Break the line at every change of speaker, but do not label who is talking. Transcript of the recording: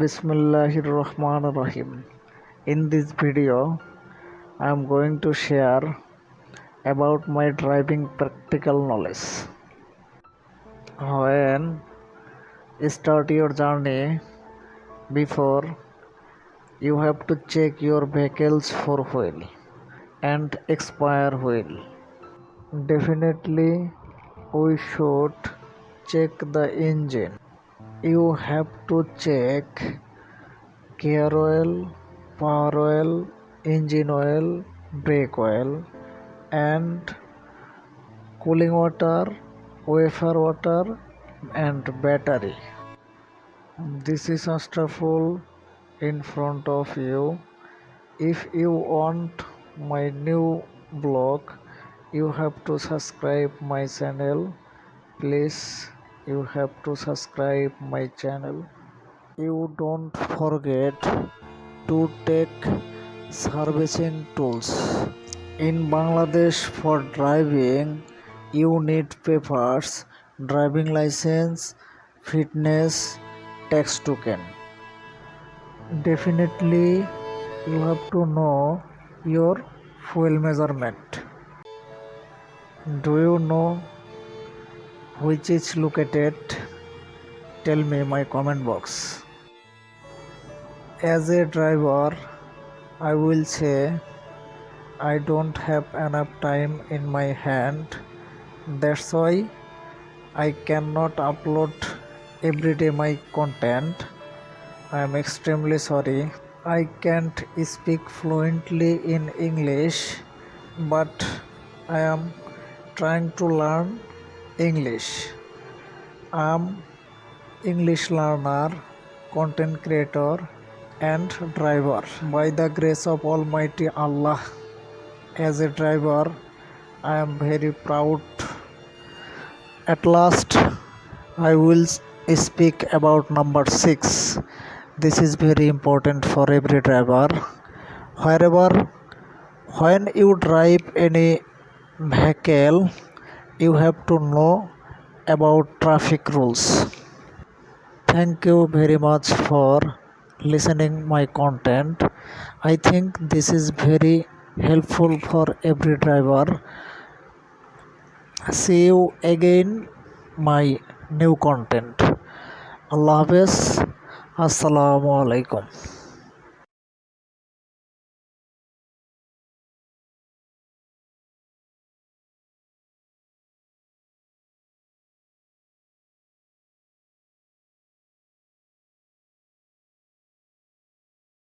Bismillahir Rahmanir Rahim. In this video, I am going to share about my driving practical knowledge. When start your journey, before you have to check your vehicle's for wheel and expire wheel. Definitely, we should check the engine. You have to check gear oil, power oil, engine oil, brake oil, and cooling water, wafer water, and battery. This is Astraful in front of you. If you want my new blog, you have to subscribe my channel. Please, you have to subscribe my channel. You don't forget to take servicing tools. In Bangladesh for driving, you need papers, driving license, fitness, tax token. Definitely, you have to know your fuel measurement. Do you know which is located? Tell me my comment box. As a driver, I will say I don't have enough time in my hand. That's why I cannot upload every day my content. I am extremely sorry. I can't speak fluently in English, but I am trying to learn English. I am English learner, content creator, and driver. By the grace of Almighty Allah, as a driver, I am very proud. At last, I will speak about number six. This is very important for every driver. Wherever, when you drive any vehicle, you have to know about traffic rules. Thank you very much for listening my content. I think this is very helpful for every driver. See you again my new content. Allah Hafiz. Assalamu alaikum.